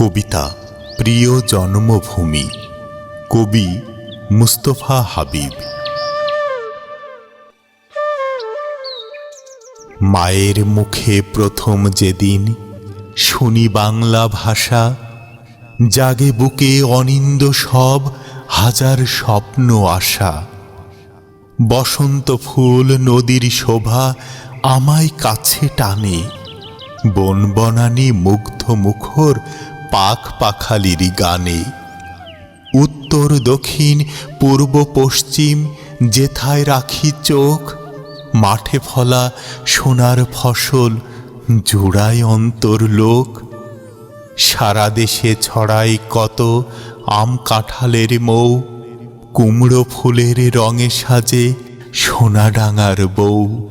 কবিতা, প্রিয় জন্মভূমি। কবি মুস্তফা হাবিব। মায়ের মুখে প্রথম যেদিন শুনি বাংলা ভাষা, জাগে বুকে অনিন্দ সব হাজার স্বপ্ন আশা। বসন্ত ফুল নদীর শোভা আমায় কাছে টানে বন বনানি মুগ্ধ মুখর পাখ পাখালির গানে। উত্তর, দক্ষিণ, পূর্ব, পশ্চিম, যেথায় রাখি চোখ, মাঠে ফলা সোনার ফসল, জোড়ায় অন্তর লোক। সারা দেশে ছড়াই কত আম কাঁঠালের মৌ, কুমড়ো ফুলের রঙে সাজে সোনাডাঙার বউ।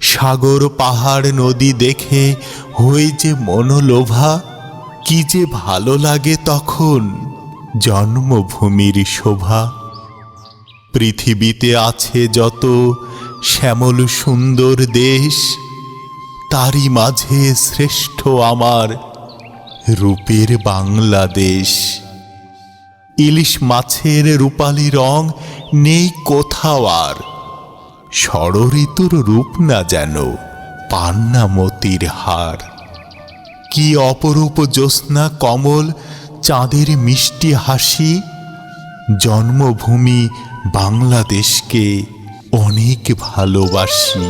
সাগর পাহাড় নদী দেখে হয়ে যে মনোলোভা কি যে ভালো লাগে তখন জন্মভূমির শোভা। পৃথিবীতে আছে যত শ্যামল সুন্দর দেশ, তারই মাঝে শ্রেষ্ঠ আমার রূপের বাংলাদেশ। ইলিশ মাছের রূপালি রং নেই কোথাও আর, ষড়ঋতুর রূপ না যেন পান্না মতির হার। কি অপরূপ জ্যোৎস্না কমল চাঁদের মিষ্টি হাসি? জন্মভূমি বাংলাদেশকে অনেক ভালোবাসি।